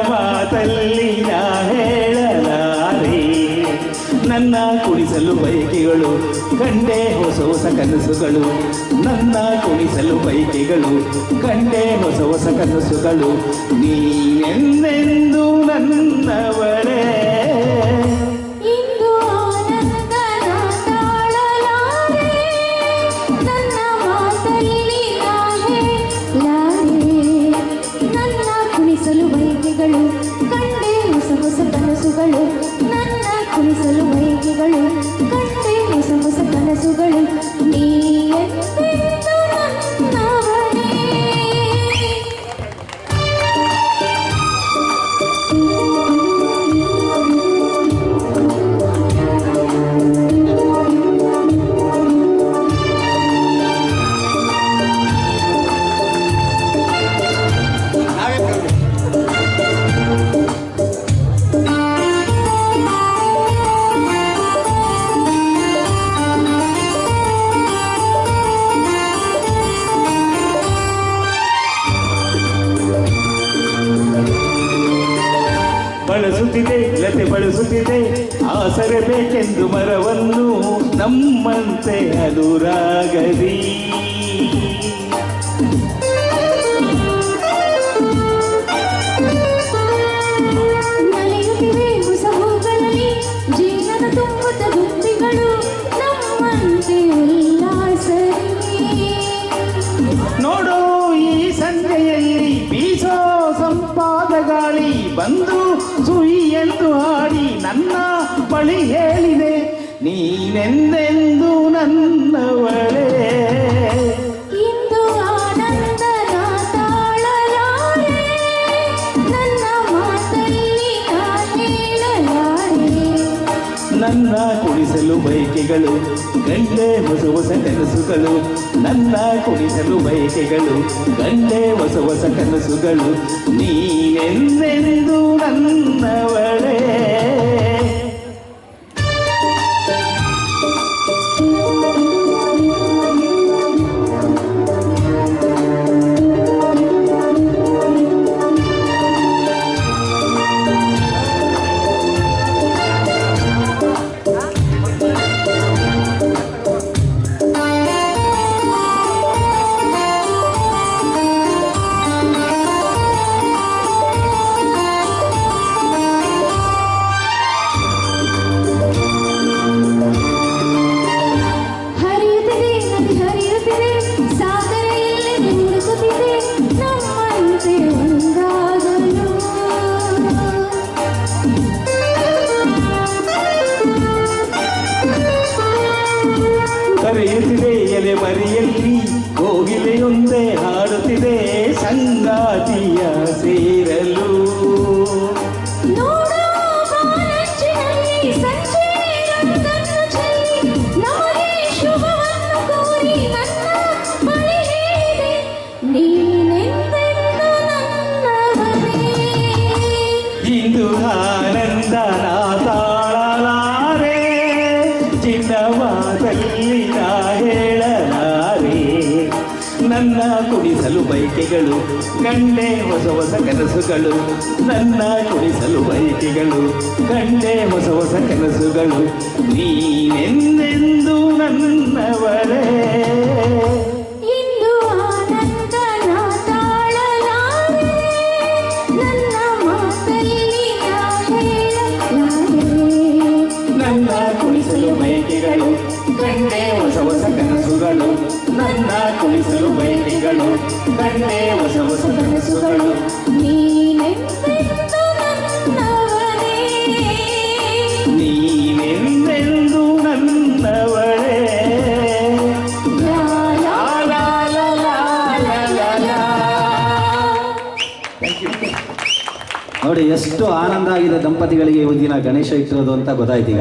ಚಿನ್ನ ಮಾತಲ್ಲಿ ನಾ ಹೇಳಲಾರೆ. ನನ್ನ ಕುಣಿಸಲು ಬಯಕೆಗಳು ಕಂಡೆ ಹೊಸ ಹೊಸ ಕನಸುಗಳು. ನನ್ನ ಕುಣಿಸಲು ಬಯಕೆಗಳು ಕಂಡೆ ಹೊಸ ಹೊಸ ಕನಸುಗಳು. ನೀ ಎಂದೆಂದು ಇಂದು മനസ്സുകളും നീ ಬಳಸುತ್ತಿದೆ ಲತೆ ಬಳಸುತ್ತಿದೆ. ಆಸರೆ ಬೇಕೆಂದು ಮರವನ್ನು ನಮ್ಮಂತೆ ಅನುರಾಗದಿ. ನೋಡೋ ಈ ಸಂಪಾದ ಬಂದು ನನ್ನ ಬಳಿ ಹೇಳಿದೆ ನೀನೆಂದೆಂದು ನನ್ನವಳೇ? ನನ್ನ ಕುಡಿಸಲು ಕುಣಿಸಲು ಬಯಕೆಗಳು ಗಂಡೆ ಹೊಸ ಹೊಸ ಕನಸುಗಳು. ನನ್ನ ಕುಡಿಸಲು ಬಯಕೆಗಳು ಗಂಡೆ ಹೊಸ ಹೊಸ ಕನಸುಗಳು. ನೀನೆಂದೆಂದು ನನ್ನವಳೇ? ಮುಂದೆ ಹಾಡುತ್ತಿದೆ ಸಂಗಾತಿಯ ಸೇರಲು ಇಂದು ಹಾನ ನನ್ನ ಕುಡಿಸಲು ಬೈಕೆಗಳು ಗಂಟೆ ಹೊಸ ಹೊಸ ಕನಸುಗಳು. ನನ್ನ ಕುಡಿಸಲು ಬೈಕೆಗಳು ಗಂಟೆ ಹೊಸ ಹೊಸ ಕನಸುಗಳು. ನೀನೆಂದೆಂದು ನನ್ನವರೇ? ನನ್ನ ಕುಡಿಸಲು ಬೈಕೆಗಳು ಗಂಟೆ ಹೊಸ ಹೊಸ ಕನಸುಗಳು. ನನ್ನ ಕುಣಿಸಲು ಬೈಲಿಗಳು ಗಣ್ಣೆ ಹೊಸ ಹೊಸ ಕನಸುಗಳು ನೋಡಿ ಎಷ್ಟು ಆನಂದ ಆಗಿದೆ ದಂಪತಿಗಳಿಗೆ ಇವತ್ತಿನ ಗಣೇಶ ಇಟ್ಟಿರೋದು ಅಂತ ಗೊತ್ತಾಯ್ತೀಗ